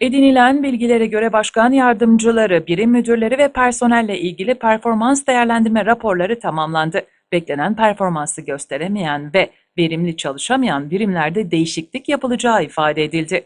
Edinilen bilgilere göre başkan yardımcıları, birim müdürleri ve personelle ilgili performans değerlendirme raporları tamamlandı. Beklenen performansı gösteremeyen ve verimli çalışamayan birimlerde değişiklik yapılacağı ifade edildi.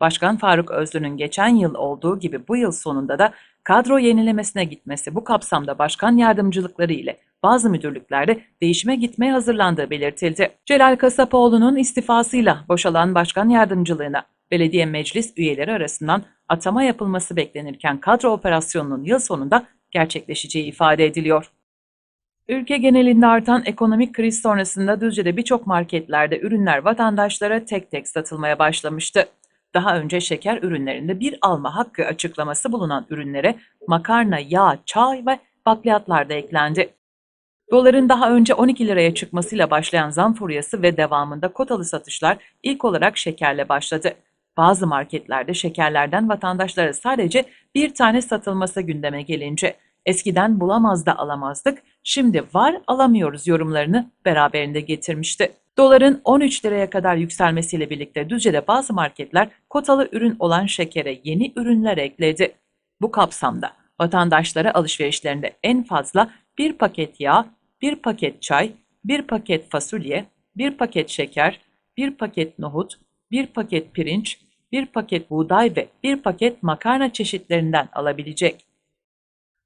Başkan Faruk Özlü'nün geçen yıl olduğu gibi bu yıl sonunda da kadro yenilemesine gitmesi bu kapsamda başkan yardımcılıkları ile bazı müdürlüklerde değişime gitmeye hazırlandığı belirtildi. Celal Kasapoğlu'nun istifasıyla boşalan başkan yardımcılığına belediye meclis üyeleri arasından atama yapılması beklenirken kadro operasyonunun yıl sonunda gerçekleşeceği ifade ediliyor. Ülke genelinde artan ekonomik kriz sonrasında Düzce'de birçok marketlerde ürünler vatandaşlara tek tek satılmaya başlamıştı. Daha önce şeker ürünlerinde bir alma hakkı açıklaması bulunan ürünlere makarna, yağ, çay ve bakliyatlar da eklendi. Doların daha önce 12 liraya çıkmasıyla başlayan zam furyası ve devamında kotalı satışlar ilk olarak şekerle başladı. Bazı marketlerde şekerlerden vatandaşlara sadece bir tane satılması gündeme gelince eskiden bulamaz da alamazdık, şimdi var alamıyoruz yorumlarını beraberinde getirmişti. Doların 13 liraya kadar yükselmesiyle birlikte Düzce'de bazı marketler kotalı ürün olan şekere yeni ürünler ekledi. Bu kapsamda vatandaşlara alışverişlerinde en fazla bir paket yağ, bir paket çay, bir paket fasulye, bir paket şeker, bir paket nohut, bir paket pirinç, bir paket buğday ve bir paket makarna çeşitlerinden alabilecek.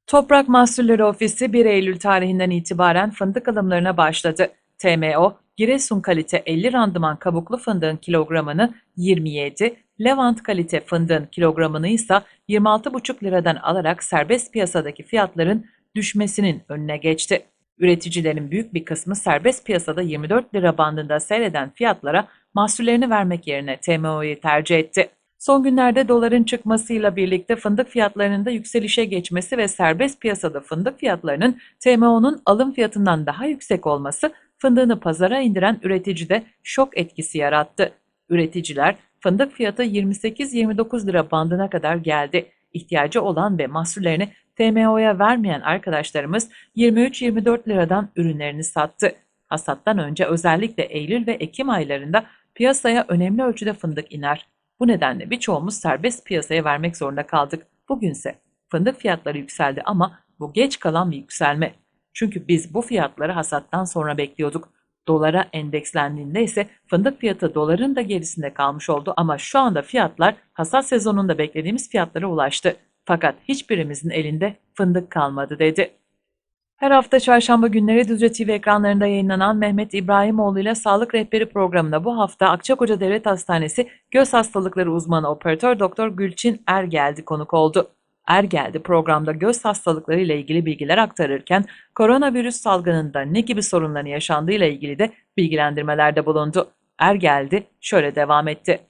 Toprak Mahsulleri Ofisi 1 Eylül tarihinden itibaren fındık alımlarına başladı. TMO, Giresun kalite 50 randıman kabuklu fındığın kilogramını 27, Levant kalite fındığın kilogramını ise 26,5 liradan alarak serbest piyasadaki fiyatların düşmesinin önüne geçti. Üreticilerin büyük bir kısmı serbest piyasada 24 lira bandında seyreden fiyatlara mahsullerini vermek yerine TMO'yu tercih etti. Son günlerde doların çıkmasıyla birlikte fındık fiyatlarının da yükselişe geçmesi ve serbest piyasada fındık fiyatlarının TMO'nun alım fiyatından daha yüksek olması fındığını pazara indiren üreticide şok etkisi yarattı. Üreticiler fındık fiyatı 28-29 lira bandına kadar geldi. İhtiyacı olan ve mahsullerini TMO'ya vermeyen arkadaşlarımız 23-24 liradan ürünlerini sattı. Hasattan önce özellikle Eylül ve Ekim aylarında piyasaya önemli ölçüde fındık iner. Bu nedenle birçoğumuz serbest piyasaya vermek zorunda kaldık. Bugünse fındık fiyatları yükseldi ama bu geç kalan bir yükselme. Çünkü biz bu fiyatları hasattan sonra bekliyorduk. Dolara endekslendiğinde ise fındık fiyatı doların da gerisinde kalmış oldu ama şu anda fiyatlar hasat sezonunda beklediğimiz fiyatlara ulaştı. Fakat hiçbirimizin elinde fındık kalmadı dedi. Her hafta çarşamba günleri Düzce TV ekranlarında yayınlanan Mehmet İbrahimoğlu ile Sağlık Rehberi programında bu hafta Akçakoca Devlet Hastanesi Göz Hastalıkları Uzmanı Operatör Doktor Gülçin Ergeldi konuk oldu. Ergeldi programda göz hastalıkları ile ilgili bilgiler aktarırken koronavirüs salgınında ne gibi sorunların yaşandığı ile ilgili de bilgilendirmelerde bulundu. Ergeldi şöyle devam etti.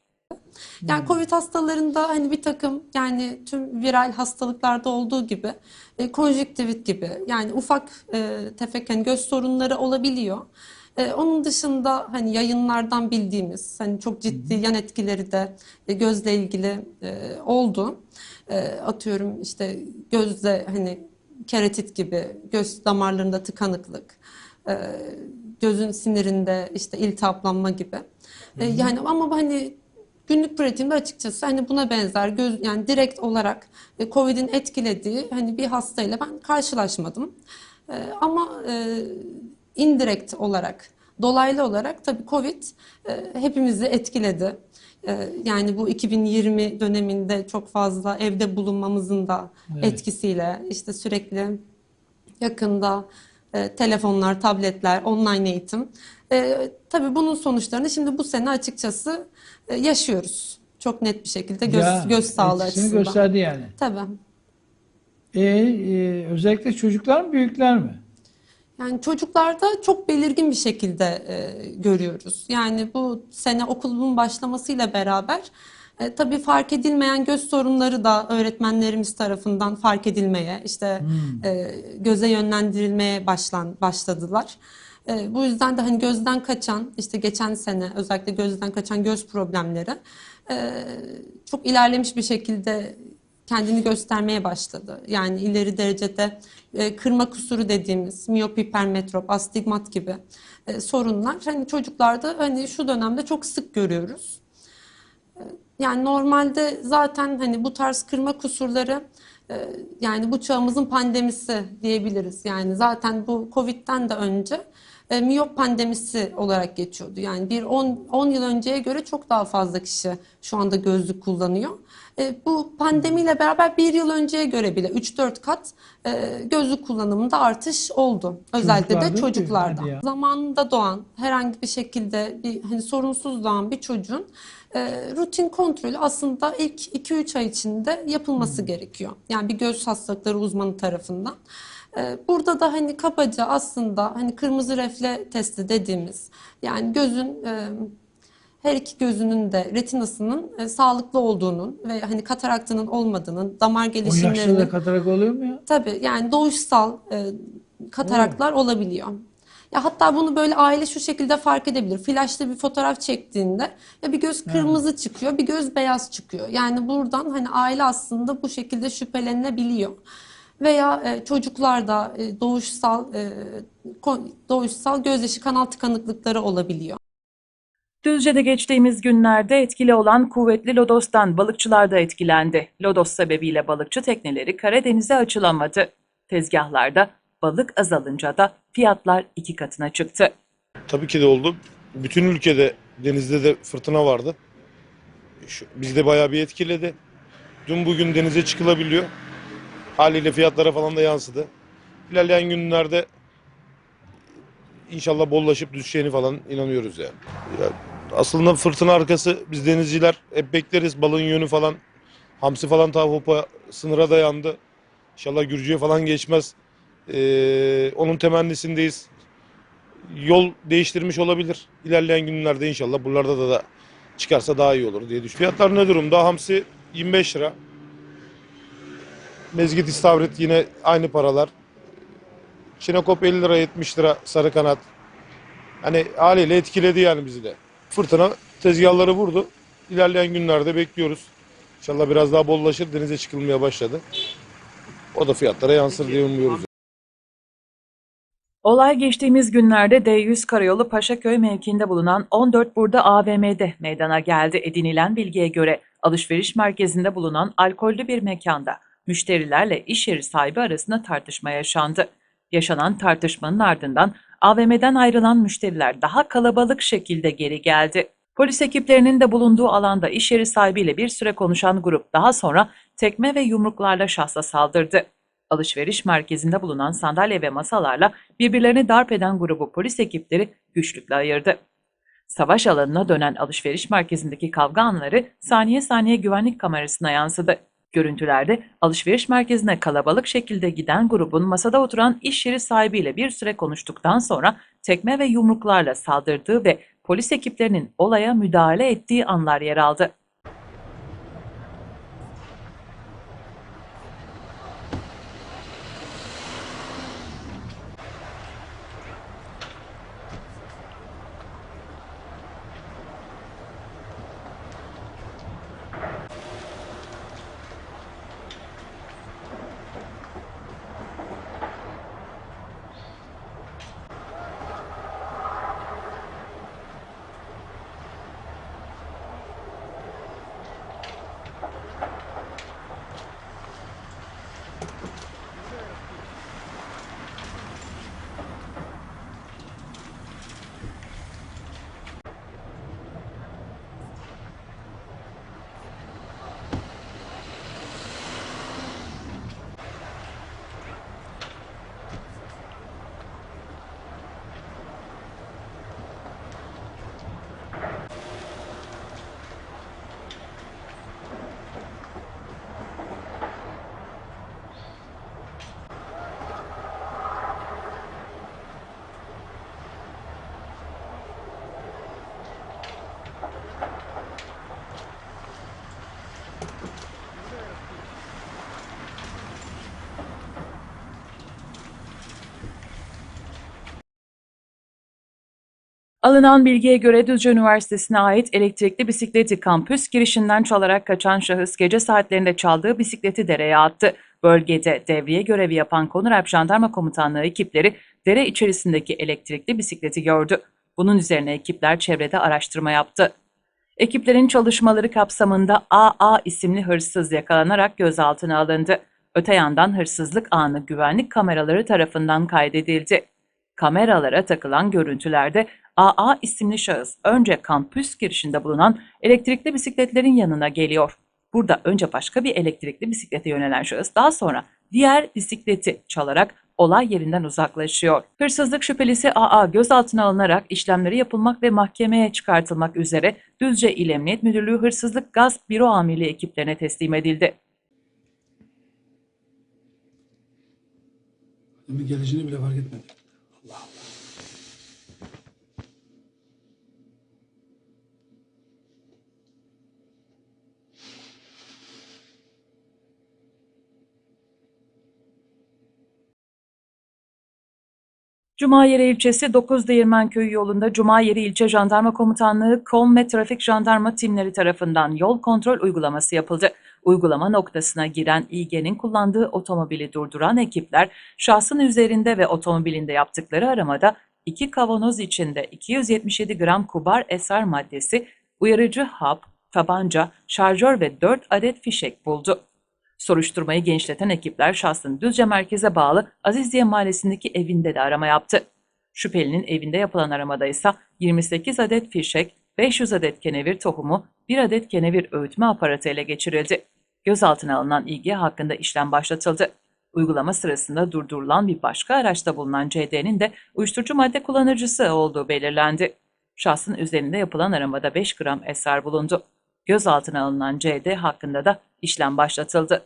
Yani Covid hastalarında hani bir takım yani tüm viral hastalıklarda olduğu gibi e, konjüktivit gibi yani ufak e, tefek hani göz sorunları olabiliyor. E, onun dışında hani yayınlardan bildiğimiz hani çok ciddi yan etkileri de e, gözle ilgili e, oldu. E, atıyorum işte gözde hani keratit gibi göz damarlarında tıkanıklık, e, gözün sinirinde işte iltihaplanma gibi. E, yani ama hani günlük pratiğimde açıkçası hani buna benzer göz yani direkt olarak e, Covid'in etkilediği hani bir hastayla ben karşılaşmadım. E, ama e, indirekt olarak, dolaylı olarak tabii Covid e, hepimizi etkiledi. E, yani bu 2020 döneminde çok fazla evde bulunmamızın da Evet. etkisiyle işte sürekli yakında e, telefonlar, tabletler, online eğitim. E, tabii bunun sonuçlarını şimdi bu sene açıkçası e, yaşıyoruz. Çok net bir şekilde göz, Ya, göz sağlığı açısından. gösterdi yani. Tabii. E, e, özellikle çocuklar mı büyükler mi? Yani çocuklarda çok belirgin bir şekilde e, görüyoruz. Yani bu sene okulun başlamasıyla beraber e, tabii fark edilmeyen göz sorunları da öğretmenlerimiz tarafından fark edilmeye, işte e, göze yönlendirilmeye başlan başladılar. E, bu yüzden de hani gözden kaçan, işte geçen sene özellikle gözden kaçan göz problemleri e, çok ilerlemiş bir şekilde kendini göstermeye başladı. Yani ileri derecede e, kırma kusuru dediğimiz miyop, hipermetrop, astigmat gibi e, sorunlar hani çocuklarda hani şu dönemde çok sık görüyoruz. E, Yani normalde zaten hani bu tarz kırma kusurları e, yani bu çağımızın pandemisi diyebiliriz. Yani zaten bu Covid'den de önce e, miyop pandemisi olarak geçiyordu. Yani bir 10 10 yıl önceye göre çok daha fazla kişi şu anda gözlük kullanıyor. E, bu pandemiyle beraber bir yıl önceye göre bile 3-4 kat e, gözlük kullanımında artış oldu. Özellikle Çocuklarda de çocuklarda. Zamanında doğan herhangi bir şekilde bir hani sorunsuz doğan bir çocuğun e, rutin kontrolü aslında ilk 2-3 ay içinde yapılması gerekiyor. Yani bir göz hastalıkları uzmanı tarafından. E, burada da hani kabaca aslında hani kırmızı refle testi dediğimiz yani gözün e, her iki gözünün de retinasının e, sağlıklı olduğunun ve hani kataraktının olmadığının, damar 10 yaşta gelişimlerinin da katarak oluyor mu ya? Tabii yani doğuşsal e, kataraklar olabiliyor. Ya hatta bunu böyle aile şu şekilde fark edebilir. Flaşlı bir fotoğraf çektiğinde ya bir göz kırmızı çıkıyor, bir göz beyaz çıkıyor. Yani buradan hani aile aslında bu şekilde şüphelenebiliyor. Veya e, çocuklarda e, doğuşsal e, doğuşsal gözyaşı kanal tıkanıklıkları olabiliyor. Düzce'de geçtiğimiz günlerde etkili olan kuvvetli lodostan balıkçılar da etkilendi. Lodos sebebiyle balıkçı tekneleri Karadeniz'e açılamadı. Tezgahlarda balık azalınca da fiyatlar iki katına çıktı. Tabii ki de oldu. Bütün ülkede denizde de fırtına vardı. Bizde bayağı bir etkiledi. Dün bugün denize çıkılabiliyor. Haliyle fiyatlara falan da yansıdı. İlerleyen günlerde inşallah bollaşıp düşeceğini falan inanıyoruz yani. Ya, aslında fırtına arkası biz denizciler hep bekleriz. Balığın yönü falan, hamsi falan ta sınıra dayandı. İnşallah Gürcü'ye falan geçmez. Ee, onun temennisindeyiz yol değiştirmiş olabilir. İlerleyen günlerde inşallah buralarda da, da çıkarsa daha iyi olur diye düşünüyorum. Fiyatlar ne durumda? Hamsi 25 lira. Mezgit istavrit yine aynı paralar. Çinekop 50 lira 70 lira sarı kanat. Hani haliyle etkiledi yani bizi de. Fırtına tezgahları vurdu. İlerleyen günlerde bekliyoruz. İnşallah biraz daha bollaşır. Denize çıkılmaya başladı. O da fiyatlara yansır diye umuyoruz. Olay geçtiğimiz günlerde D100 Karayolu Paşaköy mevkiinde bulunan 14 Burda AVM'de meydana geldi. Edinilen bilgiye göre alışveriş merkezinde bulunan alkollü bir mekanda müşterilerle iş yeri sahibi arasında tartışma yaşandı. Yaşanan tartışmanın ardından AVM'den ayrılan müşteriler daha kalabalık şekilde geri geldi. Polis ekiplerinin de bulunduğu alanda iş yeri sahibiyle bir süre konuşan grup daha sonra tekme ve yumruklarla şahsa saldırdı. Alışveriş merkezinde bulunan sandalye ve masalarla birbirlerini darp eden grubu polis ekipleri güçlükle ayırdı. Savaş alanına dönen alışveriş merkezindeki kavga anları saniye saniye güvenlik kamerasına yansıdı. Görüntülerde alışveriş merkezine kalabalık şekilde giden grubun masada oturan iş yeri sahibiyle bir süre konuştuktan sonra tekme ve yumruklarla saldırdığı ve polis ekiplerinin olaya müdahale ettiği anlar yer aldı. Alınan bilgiye göre Düzce Üniversitesi'ne ait elektrikli bisikleti kampüs girişinden çalarak kaçan şahıs gece saatlerinde çaldığı bisikleti dereye attı. Bölgede devriye görevi yapan Konuralp Jandarma Komutanlığı ekipleri dere içerisindeki elektrikli bisikleti gördü. Bunun üzerine ekipler çevrede araştırma yaptı. Ekiplerin çalışmaları kapsamında AA isimli hırsız yakalanarak gözaltına alındı. Öte yandan hırsızlık anı güvenlik kameraları tarafından kaydedildi. Kameralara takılan görüntülerde AA isimli şahıs önce kampüs girişinde bulunan elektrikli bisikletlerin yanına geliyor. Burada önce başka bir elektrikli bisiklete yönelen şahıs daha sonra diğer bisikleti çalarak olay yerinden uzaklaşıyor. Hırsızlık şüphelisi AA gözaltına alınarak işlemleri yapılmak ve mahkemeye çıkartılmak üzere Düzce İl Emniyet Müdürlüğü Hırsızlık Gasp Büro Amirliği ekiplerine teslim edildi. Demin gelişini bile fark etmedi. Allah Allah. Cumayeri ilçesi 9 Değirmen Köyü yolunda Cumayeri İlçe Jandarma Komutanlığı Kol ve Trafik Jandarma timleri tarafından yol kontrol uygulaması yapıldı. Uygulama noktasına giren İG'nin kullandığı otomobili durduran ekipler şahsın üzerinde ve otomobilinde yaptıkları aramada iki kavanoz içinde 277 gram kubar esrar maddesi, uyarıcı hap, tabanca, şarjör ve 4 adet fişek buldu. Soruşturmayı genişleten ekipler şahsın Düzce merkeze bağlı Aziziye Mahallesi'ndeki evinde de arama yaptı. Şüphelinin evinde yapılan aramada ise 28 adet fişek, 500 adet kenevir tohumu, 1 adet kenevir öğütme aparatı ele geçirildi. Gözaltına alınan ilgi hakkında işlem başlatıldı. Uygulama sırasında durdurulan bir başka araçta bulunan CD'nin de uyuşturucu madde kullanıcısı olduğu belirlendi. Şahsın üzerinde yapılan aramada 5 gram esrar bulundu. Gözaltına alınan CD hakkında da işlem başlatıldı.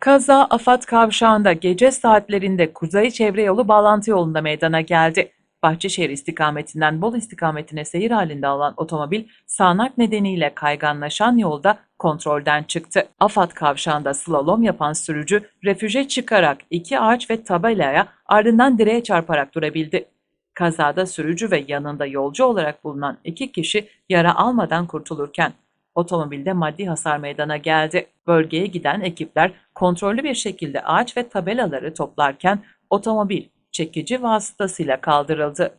Kaza Afat Kavşağı'nda gece saatlerinde Kuzey Çevre Yolu bağlantı yolunda meydana geldi. Bahçeşehir istikametinden Bolu istikametine seyir halinde alan otomobil sağanak nedeniyle kayganlaşan yolda kontrolden çıktı. Afat Kavşağı'nda slalom yapan sürücü refüje çıkarak iki ağaç ve tabelaya ardından direğe çarparak durabildi. Kazada sürücü ve yanında yolcu olarak bulunan iki kişi yara almadan kurtulurken otomobilde maddi hasar meydana geldi. Bölgeye giden ekipler kontrollü bir şekilde ağaç ve tabelaları toplarken otomobil çekici vasıtasıyla kaldırıldı.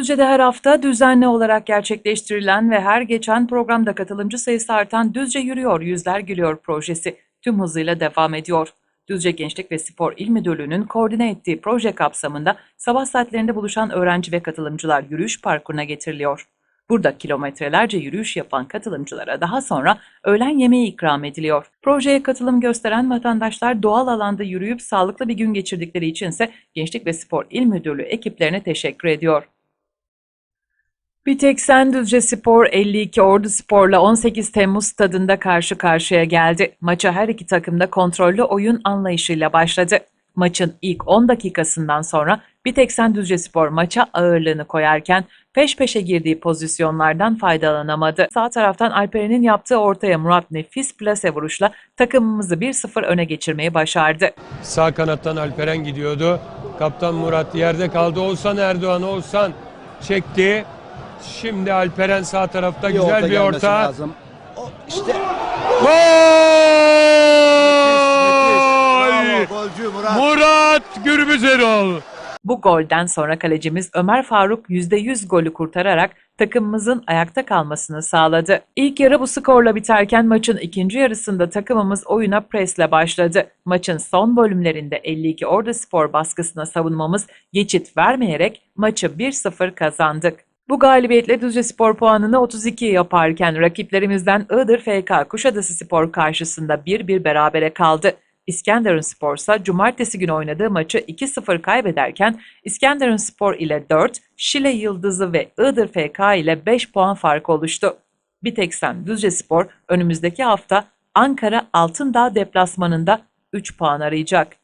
Düzce'de her hafta düzenli olarak gerçekleştirilen ve her geçen programda katılımcı sayısı artan Düzce Yürüyor Yüzler Gülüyor projesi tüm hızıyla devam ediyor. Düzce Gençlik ve Spor İl Müdürlüğü'nün koordine ettiği proje kapsamında sabah saatlerinde buluşan öğrenci ve katılımcılar yürüyüş parkuruna getiriliyor. Burada kilometrelerce yürüyüş yapan katılımcılara daha sonra öğlen yemeği ikram ediliyor. Projeye katılım gösteren vatandaşlar doğal alanda yürüyüp sağlıklı bir gün geçirdikleri içinse Gençlik ve Spor İl Müdürlüğü ekiplerine teşekkür ediyor. Bir tek Düzce Spor 52 Ordu Spor'la 18 Temmuz stadında karşı karşıya geldi. Maça her iki takım da kontrollü oyun anlayışıyla başladı. Maçın ilk 10 dakikasından sonra bir tek Düzce Spor maça ağırlığını koyarken peş peşe girdiği pozisyonlardan faydalanamadı. Sağ taraftan Alperen'in yaptığı ortaya Murat nefis plase vuruşla takımımızı 1-0 öne geçirmeyi başardı. Sağ kanattan Alperen gidiyordu. Kaptan Murat yerde kaldı. Oğuzhan Erdoğan Oğuzhan çekti. Şimdi Alperen sağ tarafta Bir güzel orta bir gelmesi orta. lazım. O, işte Gol! bravo golcü Murat. Murat Gürbüzerol. Bu golden sonra kalecimiz Ömer Faruk %100 golü kurtararak takımımızın ayakta kalmasını sağladı. İlk yarı bu skorla biterken maçın ikinci yarısında takımımız oyuna presle başladı. Maçın son bölümlerinde 52 Ordu Spor baskısına savunmamız geçit vermeyerek maçı 1-0 kazandık. Bu galibiyetle Düzce Spor puanını 32 yaparken rakiplerimizden Iğdır FK Kuşadası Spor karşısında 1-1 berabere kaldı. İskenderun Spor ise cumartesi günü oynadığı maçı 2-0 kaybederken İskenderun Spor ile 4, Şile Yıldızı ve Iğdır FK ile 5 puan farkı oluştu. Bir tek sen Düzce Spor önümüzdeki hafta Ankara Altındağ deplasmanında 3 puan arayacak.